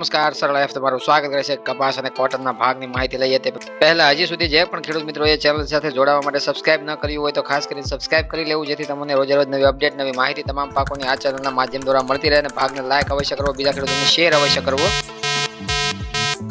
નમસ્કાર, સરળ એફ તમારું સ્વાગત કરે છે કપાસ અને કોટનના ભાગની માહિતી લઈએ તે પહેલા હજી સુધી જે પણ ખેડૂત મિત્રો એ ચેનલ સાથે જોડાવા માટે સબસ્ક્રાઇબ ન કર્યું હોય તો ખાસ કરીને સબસ્ક્રાઇબ કરી લેવું, જેથી તમને રોજે રોજ નવી અપડેટ નવી માહિતી તમામ પાકોની આ ચેનલના માધ્યમ દ્વારા મળતી રહે અને ભાગને લાયક અવશ્ય કરવો, બીજા ખેડૂતોને શેર અવશ્ય કરવો.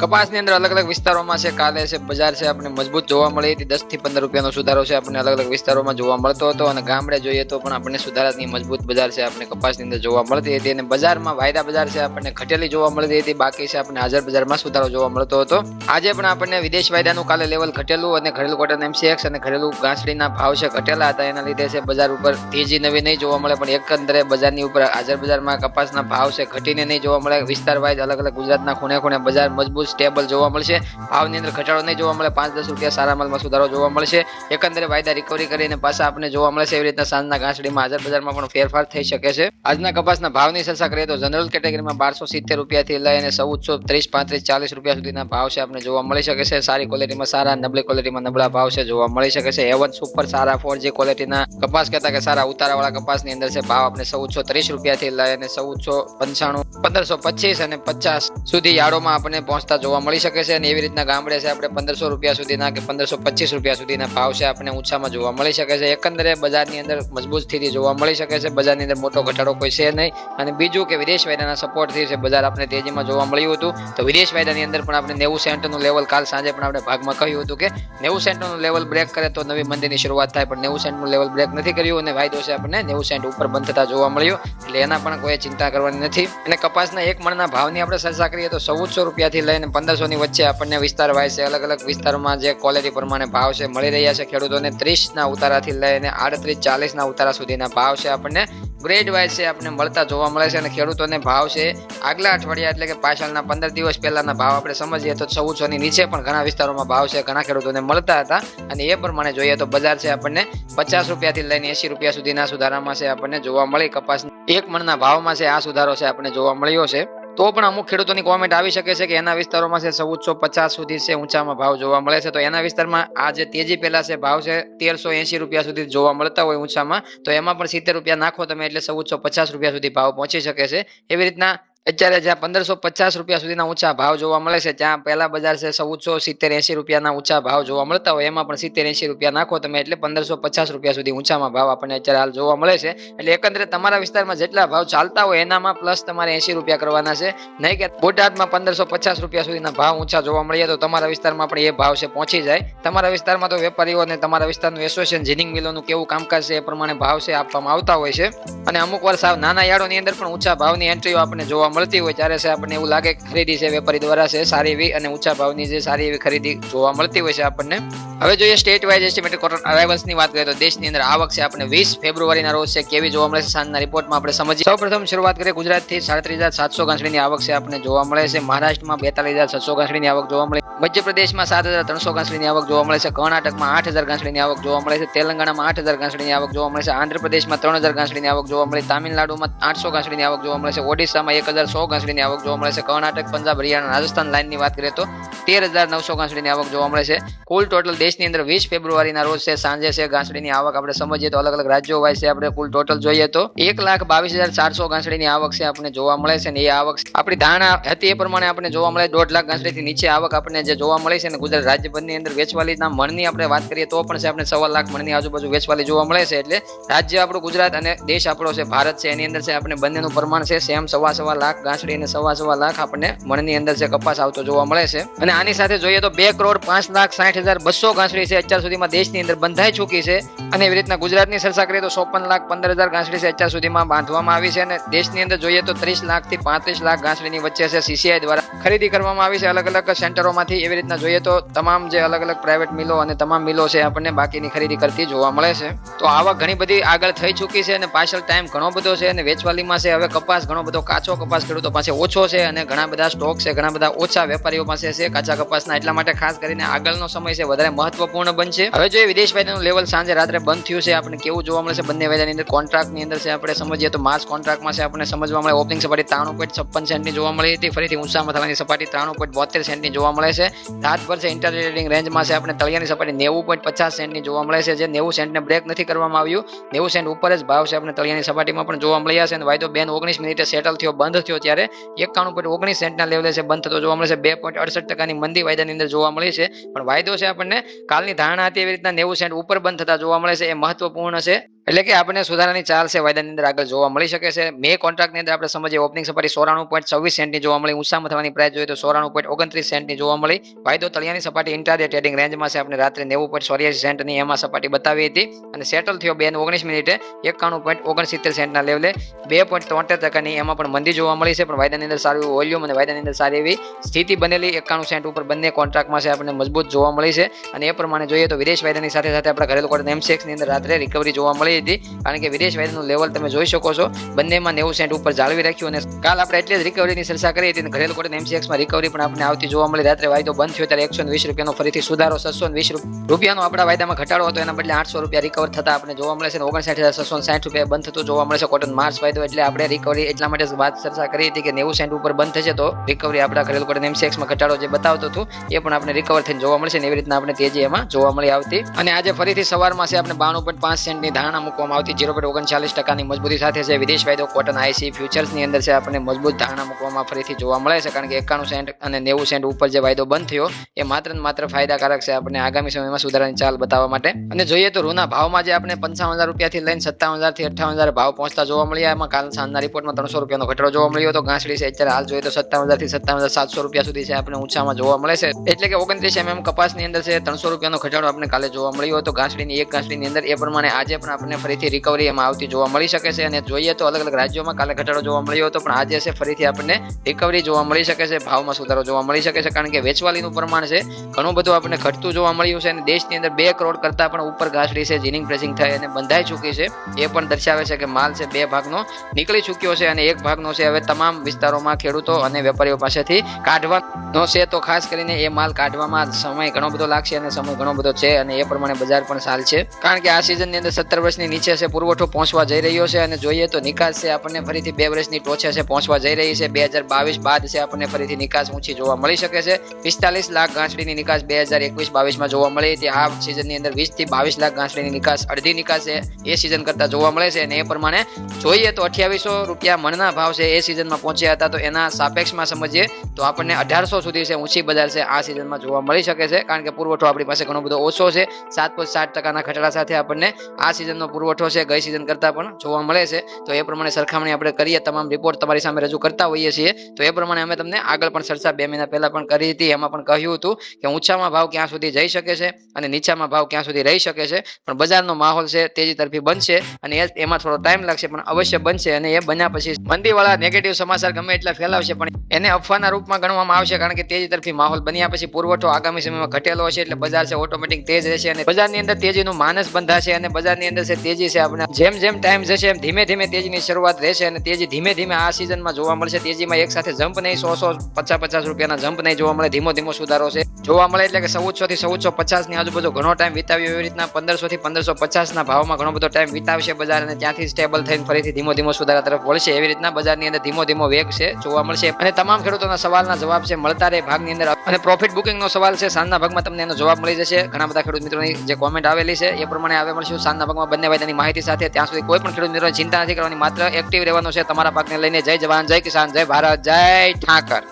કપાસની અંદર અલગ અલગ વિસ્તારોમાં છે, કાલે છે, બજાર છે આપણે મજબૂત જોવા મળી. હતી દસથી પંદર રૂપિયાનો સુધારો છે આપણને અલગ અલગ વિસ્તારોમાં જોવા મળતો હતો. અને ગામડે જોઈએ તો પણ આપણને સુધારાની મજબૂત બજાર છે આપણે કપાસની અંદર જોવા મળતી હતી. અને બજારમાં વાયદા બજાર છે, આપણને ઘટેલી જોવા મળતી હતી. બાકી છે આપણને હાજર બજારમાં સુધારો જોવા મળતો હતો. આજે પણ આપણને વિદેશ વાયદાનું કાલે લેવલ ઘટેલું અને ઘરેલું કોટન એમસીએક્સ અને ઘરેલું ઘાસડીના ભાવ છે, ઘટેલા હતા. એના લીધે છે, બજાર ઉપર તેજી નવી નહીં જોવા મળે, પણ એકંદરે બજારની ઉપર હાજર બજારમાં કપાસના ભાવ છે, ઘટીને નહીં જોવા મળે. વિસ્તાર વાઇઝ અલગ અલગ ગુજરાતના ખૂણે ખૂણે બજાર મજબૂત સ્ટેબલ જોવા મળશે. ભાવની અંદર ઘટાડો નહીં જોવા મળે. પાંચ, દસ રૂપિયા સારા માલમાં સુધારો જોવા મળશે. એકંદરે વાયદા રિકવરી કરીને પાછા આપણે જોવા મળશે. એવી રીતના સાંજના ઘાસડીમાં હાજર બજારમાં પણ ફેરફાર થઈ શકે છે. આજના કપાસના ભાવની ચર્ચા કરીએ તો જનરલ કેટેગરીમાં બારસો સિત્તેર રૂપિયાથી લઈને ચૌદસો ત્રીસ, પાંત્રીસ, ચાલીસ રૂપિયા સુધીના ભાવ છે આપણે જોવા મળી શકે છે. સારી ક્વોલિટીમાં સારા, નબળી ક્વોલિટીમાં નબળા ભાવ છે જોવા મળી શકે છે. એવન સુપર સારા ફોર જી ક્વોલિટીના કપાસ કહેતા કે સારા ઉતારાવાળા કપાસની અંદર છે. ભાવ આપણે ચૌદસો ત્રીસ રૂપિયાથી લઈને ચૌદસો પંચાણું, પંદરસો પચીસ અને પચાસ સુધી યાર્ડોમાં આપણે પહોંચતા જોવા મળી શકે છે અને એવી રીતના ગામડે છે આપણે પંદરસો રૂપિયા સુધીના કે પંદરસો પચીસ રૂપિયા સુધીના ભાવ છે આપણે ઊંચામાં જોવા મળી શકે છે. એકંદરે બજારની અંદર મજબૂત સ્થિતિ જોવા મળી શકે છે. બજારની અંદર મોટો ઘટાડો કોઈ છે નહીં. અને બીજું કે વિદેશ વાયદાના સપોર્ટથી છે બજાર આપણે તેજીમાં જોવા મળ્યું હતું, તો વિદેશ વાયદાની અંદર પણ આપણે નેવું સેન્ટનું લેવલ કાલ સાંજે પણ આપણે ભાગમાં કહ્યું હતું કે નેવું સેન્ટનું લેવલ બ્રેક કરે તો નવી મંદીની શરૂઆત થાય. પણ નેવું સેન્ટનું લેવલ બ્રેક નથી કર્યું અને વાયદો છે આપણને નેવું સેન્ટ ઉપર બંધ થતા જોવા મળ્યો. એટલે એના પણ કોઈ ચિંતા કરવાની નથી. અને કપાસના એક મણના ભાવની આપણે ચર્ચા કરીએ તો ચૌદસો રૂપિયાથી લઈને ની વચ્ચે આપણને વિસ્તાર વાઇઝ અલગ અલગ વિસ્તારમાં જે ક્વોલિટી પ્રમાણે ભાવ છે, મળી રહ્યા છે ખેડૂતોને ત્રીસ ના ઉતારાથી લઈને આડત્રીસ, ચાલીસ ના ઉતારા સુધીના ભાવ છે આપણને. ગ્રેડ વાઇઝ છે, આપણને મળતા જોવા મળે છે અને ખેડૂતોને ભાવ છે આગલા અઠવાડિયા એટલે કે પાછળના પંદર દિવસ પહેલાના ભાવ આપણે સમજીએ તો ચૌદસો ની નીચે પણ ઘણા વિસ્તારોમાં ભાવ છે, ઘણા ખેડૂતોને મળતા હતા. અને એ પ્રમાણે જોઈએ તો બજાર છે આપણને પચાસ રૂપિયાથી લઈને એસી રૂપિયા સુધીના સુધારામાં છે આપણને જોવા મળી કપાસ એક મણના ભાવમાં છે આ સુધારો છે આપણને જોવા મળ્યો છે. તો પણ અમુક ખેડૂતોની કોમેન્ટ આવી શકે છે કે એના વિસ્તારોમાં છે ચૌદસો પચાસ સુધી છે ઊંચામાં ભાવ જોવા મળે છે. તો એના વિસ્તારમાં આ જે તેજી પહેલા છે ભાવ છે તેરસો એસી રૂપિયા સુધી જોવા મળતા હોય ઊંચામાં, તો એમાં પણ સિત્તેર રૂપિયા નાખો તમે એટલે ચૌદસો પચાસ રૂપિયા સુધી ભાવ પહોંચી શકે છે. એવી રીતના અત્યારે જ્યાં પંદરસો પચાસ રૂપિયા સુધીના ઊંચા ભાવ જોવા મળે છે, ત્યાં પહેલા બજાર છે ચૌદસો સિત્તેર એસી રૂપિયાના ઊંચા ભાવ જોવા મળતા હોય, એમાં પણ સિત્તેર એસી રૂપિયા નાખો તમે એટલે પંદરસો પચાસ રૂપિયા સુધી ઊંચામાં ભાવ આપણને અત્યારે હાલ જોવા મળે છે. એટલે એકંદરે તમારા વિસ્તારમાં જેટલા ભાવ ચાલતા હોય, એનામાં પ્લસ તમારે એસી રૂપિયા કરવાના છે. નહીં કે બોટાદમાં પંદરસો પચાસ રૂપિયા સુધીના ભાવ ઊંચા જોવા મળીએ તો તમારા વિસ્તારમાં પણ એ ભાવ છે, પહોંચી જાય. તમારા વિસ્તારમાં તો વેપારીઓ અને તમારા વિસ્તારનું એસોસિએશન જીનિંગ મિલોનું કેવું કામકાજ છે એ પ્રમાણે ભાવ છે આપવામાં આવતા હોય છે. અને અમુક વાર સાવ નાના યાર્ડોની અંદર પણ ઊંચા ભાવની એન્ટ્રીઓ આપણને જોવા મળતી હોય ત્યારે છે આપણને એવું લાગે ખરીદી છે, વેપારી દ્વારા છે, સારી એવી અને ઊંચા ભાવની જે સારી એવી ખરીદી જોવા મળતી હોય છે આપણને. હવે જોઈએ સ્ટેટ વાઇઝ એસ્ટિમેટેડ કોટન અરાઇવલ્સની વાત કરીએ તો દેશની અંદર આવક છે આપણે વીસ ફેબ્રુઆરીના રોજ છે, કેવી જોવા મળે છે સાંજના રિપોર્ટમાં આપણે સમજીએ. સૌપ્રથમ શરૂઆત કરીએ ગુજરાતથી, સાડત્રીસ હજાર સાતસો ગાંસડીની આવક છે આપણે જોવા મળે છે. મહારાષ્ટ્રમાં બેતાલીસ હજાર છસો ગાંસડીની આવક જોવા મળે. મધ્યપ્રદેશમાં સાત હજાર ત્રણસો ગાંસડીની આવક જોવા મળે છે. કર્ણાટકમાં આઠ હજાર ગાંસડીની આવક જોવા મળે છે. તેલંગાણામાં આઠ હજાર ગાંસડીની આવક જોવા મળે છે. આંધ્રપ્રદેશમાં ત્રણ હજાર ગાંસડીની આવક જોવા મળે. તામિલનાડુમાં આઠસો ગાંસડીની આવક જોવા મળે છે. ઓડિશામાં એક હજાર સો ગાંસડીની આવક જોવા મળે છે. કર્ણાટક, પંજાબ, હરિયાણા, રાજસ્થાન લાઇનની વાત કરીએ તો તેર હજાર નવસો ગાંસડીની આવક જોવા મળે છે. કુલ ટોટલ દેશની અંદર વીસ ફેબ્રુઆરીના રોજ છે, સાંજે છે ગાંસડીની આવક. આપણે સમજીએ તો અલગ અલગ રાજ્યો વાય છે આપણે કુલ ટોટલ જોઈએ તો એક લાખ બાવીસ હજાર ચારસો ગાંસડીની આવક છે આપણે જોવા મળે છે એ આવક આપણી ધારણા હતી એ પ્રમાણે આપણે જોવા મળે દોઢ લાખ ગાંસડીથી નીચે આવક આપણને જે જોવા મળે છે ને ગુજરાત રાજ્યભરની અંદર વેચવાલીના મણની આપણે વાત કરીએ તો પણ છે આપણે સવા લાખ મણની આજુબાજુ વેચવાલી જોવા મળે છે. એટલે રાજ્ય આપણું ગુજરાત અને દેશ આપણો છે, ભારત છે, એની અંદર છે આપણે બંનેનું પ્રમાણ છે, સેમ સવા સવા લાખ ગાંસડી અને સવા સવા લાખ આપણને મણની અંદર છે કપાસ આવતો જોવા મળે છે. અને આની સાથે જોઈએ તો બે કરોડ પાંચ લાખ સાઠ હજાર બસો ગાંસડી છે અત્યાર સુધીમાં દેશની અંદર બંધાઈ ચૂકી છે. અને એવી રીતના ગુજરાતની સરસા કરીએ તો ચોપન લાખ પંદર હજાર ગાંસડી છે અત્યાર સુધીમાં બાંધવામાં આવી છે. અને દેશની અંદર જોઈએ તો ત્રીસ લાખથી પાંત્રીસ લાખ ગાંસડીની વચ્ચે છે સીસીઆઈ દ્વારા ખરીદી કરવામાં આવી છે. અલગ અલગ સેન્ટરોમાંથી એવી રીતના જોઈએ તો તમામ જે અલગ અલગ પ્રાઇવેટ મિલો અને તમામ મિલો છે આપણને બાકીની ખરીદી કરતી જોવા મળે છે. તો આવા ઘણી બધી આગળ થઈ ચૂકી છે અને પાછળ ટાઈમ ઘણો બધો છે અને વેચવાલીમાં છે. હવે કપાસ ઘણો બધો કાચો કપાસ ખેડૂતો પાસે ઓછો છે અને ઘણા બધા સ્ટોક છે, ઘણા બધા ઓછા વેપારીઓ પાસે છે. કાચા કપાસના એટલા માટે ખાસ કરીને આગળનો સમય છે, વધારે મહત્વપૂર્ણ બનશે. હવે જો વિદેશ વાયદાનું લેવલ સાંજે રાત્રે બંધ થયું છે. આપણે કેવું જોવા મળશે? બંને વાયદાની અંદર કોન્ટ્રાક્ટની અંદર છે આપણે સમજીએ તો માર્ચ કોન્ટ્રાક્ટમાં છે આપણે સમજવા મળે ઓપનિંગ સપાટી ત્રાણું પોઈન્ટ છપ્પન સેન્ટની જોવા મળી હતી. ફરીથી ઊંચામાં થવાની સપાટી ત્રાણું પોઈન્ટ બોતેર સેન્ટની જોવા મળે છે. રાત પર છે ટ્રેડિંગ રેન્જમાં છે આપણે તળિયાની સપાટી નેવું પોઈન્ટ પચાસ સેન્ટની જોવા મળે છે. જે નેવું સેન્ટને બ્રેક નથી કરવામાં આવ્યું. નેવું સેન્ટ ઉપર જ ભાવ છે આપણે તળિયાની સપાટીમાં પણ જોવા મળ્યા છે અને વાયદો બેન ઓગણીસ મિનિટે સેટલ થયો, બંધ થયો. ત્યારે એકાણું પોઈન્ટ ઓગણીસ સેન્ટના લેવલે છે, બંધ થતો જોવા મળે છે. બે પોઈન્ટ અડસઠ ટકાની મંદી વાયદાની અંદર જોવા મળી છે. પણ વાયદો છે આપણને, કાલની ધારણા હતી એવી રીતના નેવું સેન્ટ ઉપર બંધ થતા જોવા મળે છે. એ મહત્વપૂર્ણ છે. એટલે કે આપણને સુધારાની ચાલ છે, વાયદાની અંદર આગળ જોવા મળી શકે છે. મે કોન્ટ્રાક્ટની અંદર આપણે સમજીએ ઓપનિંગ સપાટી સોરાણું પોઈન્ટ છવ્વીસ સેન્ટની જોવા મળી. ઊંચામાં થવાની પ્રાઇસ જોઈએ તો સોરાણું પોઈન્ટ ઓગણત્રીસ સેન્ટની જોવા મળી. વાયદો તળિયાની સપાટી ઇન્ટ્રાડે ટ્રેડિંગ રેન્જમાં છે. આપણે રાત્રે નેવું પોઈન્ટ ચોર્યાસી સેન્ટની એમાં સપાટી બતાવી હતી. અને સેટલ થયો બે ઓગણીસ મિનિટે એકાણું પોઈન્ટ ઓગણસિત્તેર સેન્ટના લેવલે. બે પોઈન્ટ તોતેર ટકાની એમાં પણ મંદી જોવા મળી છે. પણ વાયદાની અંદર સારું વોલ્યુમ અને વાયદાની અંદર સારી એવી સ્થિતિ બનેલી. એકાણું સેન્ટ ઉપર બંને કોન્ટ્રાક્ટમાં છે. આપણને મજબૂત જોવા મળી છે. અને એ પ્રમાણે જોઈએ તો વિદેશ વાયદાની સાથે સાથે આપણા ઘરેલું કોર્ટ એમસેક્સની અંદર રાત્રે રિકવરી જોવા મળી હતી કારણ કે વિદેશ વાયદાનું લેવલ તમે જોઈ શકો છો. બંનેમાં નેવું સેન્ટ ઉપર જાળવી રાખ્યું અને કાલ આપણે એટલે જ રિકવરીની ચર્ચા કરી હતી ઘરેલું કોર્ટ એમસીએક્સમાં રિકવરી પણ આપણે આવતી જોવા મળી. રાત્રે વાયદો બંધ થયો ત્યારે એકસો વીસ રૂપિયાનો ફરીથી સુધારો, છસો વીસ રૂપિયાનો આપણા વાયદામાં ઘટાડો હતો. એના બદલે આઠસો રૂપિયા રિકવર થતા આપણે જોવા મળે છે ઓગણસાઠ હજાર છસો સાઠ રૂપિયા બંધ થતું જોવા મળે છે. કોટન માર્ચ વાયદો એટલે આપણે રિકવરી એટલા માટે વાત ચર્ચા કરી હતી કે નેવું સેન્ટ ઉપર બંધ થશે તો રિકવરી આપણા ઘરેલું કોટન એમસીએક્સમાં ઘટાડો જે બતાવતો હતું, એ પણ આપણે રિકવર થઈને જોવા મળશે એવી રીતના આપણે તેજી એમાં જોવા મળી આવતી. અને આજે ફરીથી સવારમાં છે, આપણે બાણું પોઈન્ટ પાંચ સેન્ટની ધારણા મૂકવામાં આવતી ઝીરો પોઈન્ટ ઓગણચાલીસ ટકાની મજબૂતી સાથે છે. વિદેશ વાયદો કોટન આઈસી ફ્યુચર્સની અંદર છે. આપણને મજબૂત ધારણા મૂકવામાં ફરીથી જોવા મળે છે. કારણ કે એકાણું સેન્ટ અને નેવું સેન્ટ ઉપર જે વાયદો બંધ થયો, એ માત્ર ને માત્ર ફાયદાકારક છે. આપણને આગામી સમયમાં સુધારાની ચાલ બતાવવા માટે. અને જોઈએ તો રૂના ભાવમાં જે આપણે પંચાવન હજાર રૂપિયાથી લઈને સત્તાવન હજારથી અઠાવન હજાર ભાવ પહોંચતા જોવા મળ્યા એમાં કાલ સાંજના રિપોર્ટમાં ત્રણસો રૂપિયાનો ઘટાડો જોવા મળ્યો હતો. ઘાસડી છે અત્યારે હાલ જોઈએ તો સત્તાવન હજારથી સત્તાવન હજાર સાતસો રૂપિયા સુધી છે. આપણે ઊંચામાં જોવા મળે છે. એટલે કે ઓગણત્રીસ એમએમ કપાસની અંદર છે. ત્રણસો રૂપિયાનો ઘટાડો આપણે કાલે જોવા મળ્યો હતો. ઘાસડીની એક ઘાસડીની અંદર એ પ્રમાણે આજે પણ આપણને ફરીથી રિકવરી એમાં આવતી જોવા મળી શકે છે. અને જોઈએ તો અલગ અલગ રાજ્યોમાં કાલે ઘટાડો જોવા મળ્યો હતો, પણ આજે છે ફરીથી આપણને રિકવરી જોવા મળી શકે છે, ભાવમાં સુધારો જોવા મળી શકે છે, કારણ કે વેચવાલીનું પ્રમાણ છે, ઘણું બધું આપણને ઘટતું જોવા મળ્યું છે અને દેશની અંદર બે કરોડ કરતા પણ ઉપર ઘાસડી છે જીનિંગ પ્રેસિંગ થઈ અને બંધાઈ ચૂકી છે. એ પણ દર્શાવે છે કે માલ છે બે ભાગનો નીકળી ચૂક્યો છે અને એક ભાગનો છે હવે તમામ વિસ્તારોમાં ખેડૂતો અને વેપારીઓ પાસેથી કાઢવાનો છે. તો ખાસ કરીને એ માલ કાઢવામાં સમય ઘણો બધો લાગશે અને સમય ઘણો બધો છે અને એ પ્રમાણે બજાર પણ સાલ છે કારણ કે આ સિઝનની અંદર સત્તર વર્ષની નીચે છે, પુરવઠો પહોંચવા જઈ રહ્યો છે અને જોઈએ તો નિકાસ છે, આપણને ફરીથી બે વર્ષની ટોચે છે, પહોંચવા જઈ રહી છે. બે હજાર બાવીસ બાદ છે, આપણને ફરીથી નિકાસ ઊંચી જોવા મળી શકે છે. પિસ્તાલીસ લાખ ગાંસડીની નિકાસ બે હજાર એકવીસ બાવીસમાં જોવા મળી. હતી આ સિઝનની અંદર વીસથી બાવીસ લાખ ગાંસડીની નિકાસ, અડધી નિકાસ છે, એ સિઝન કરતા જોવા મળે છે અને એ પ્રમાણે જોઈએ તો અઠ્યાવીસો રૂપિયા મણના ભાવ છે, એ સિઝનમાં પહોંચ્યા હતા. તો એના સાપેક્ષમાં સમજીએ તો આપણને અઢારસો સુધી છે, ઊંચી બજાર છે, આ સિઝનમાં જોવા મળી શકે છે. કારણ કે પુરવઠો આપણી પાસે ઘણો બધો ઓછો છે. સાત પોઈન્ટ સાત ટકાના ઘટાડા સાથે આપણને આ સિઝનનો પુરવઠો છે, ગઈ સિઝન કરતા પણ જોવા મળે છે. તો એ પ્રમાણે સરખામણી આપણે કરીએ, તમામ રિપોર્ટ તમારી સામે રજૂ કરતા હોઈએ છીએ. તો એ પ્રમાણે અમે તમને આગળ પણ ચર્ચા બે મહિના પહેલા પણ કરી હતી, એમાં પણ કહ્યું હતું કે ઊંચામાં ભાવ ક્યાં સુધી જઈ શકે છે અને નીચામાં ભાવ ક્યાં સુધી રહી શકે છે. પણ બજારનો માહોલ છે તેજી તરફી બનશે અને એમાં થોડો ટાઈમ લાગશે, પણ અવશ્ય બનશે અને એ બન્યા પછી મંદીવાળા નેગેટિવ સમાચાર ગમે એટલા ફેલાવશે, પણ એને અફવાના રૂપમાં ગણવામાં આવશે કારણ કે તેજી તરફી માહોલ બન્યા પછી પુરવઠો આગામી સમયમાં ઘટેલો હશે એટલે બજાર છે ઓટોમેટિક તેજ રહેશે અને બજારની અંદર તેજીનું માનસ બંધાશે અને બજારની અંદર છે તેજી છે આપણે. જેમ જેમ ટાઈમ જશે એમ ધીમે ધીમે તેજીની શરૂઆત રહેશે અને તેજી ધીમે ધીમે આ સિઝનમાં જોવા મળશે. તેજીમાં એક સાથે જમ્પ નહીં, સો સો પચાસ પચાસ રૂપિયાના જમ્પ નહીં જોવા મળે. ધીમો ધીમો સુધારો છે. જોવા મળે એટલે કે ચૌદસો થી ચૌદસો પચાસની આજુબાજુ ઘણો ટાઈમ વિતાવ્યો એવી રીતના પંદરસો થી પંદરસો પચાસ ના ભાવમાં ઘણો બધો ટાઈમ વિતાવશે બજાર અને ત્યાંથી સ્ટેબલ થઈને ફરીથી ધીમો ધીમો સુધારા તરફ વળશે. એવી રીતના બજારની અંદર ધીમો ધીમો વેગ છે, જોવા મળશે. અને તમામ ખેડૂતોના સવાલના જવાબ છે, મળતા રહે, ભાગની અંદર અને પ્રોફિટ બુકિંગ નો સવાલ છે. સાંજના ભાગમાં તમને એનો જવાબ મળી જશે. ઘણા બધા ખેડૂત મિત્રોની જે કોમેન્ટ આવેલી છે, એ પ્રમાણે આવે મળશું. સાંજના ભાગમાં બંને વાયદાની માહિતી સાથે ત્યાં સુધી કોઈ પણ ખેડૂત મિત્રોની ચિંતા નથી કરવાની, માત્ર એક્ટિવ રહેવાનું છે તમારા પાકને લઈને. જય જવાન, જય કિસાન, જય ભારત, જય ઠાકર.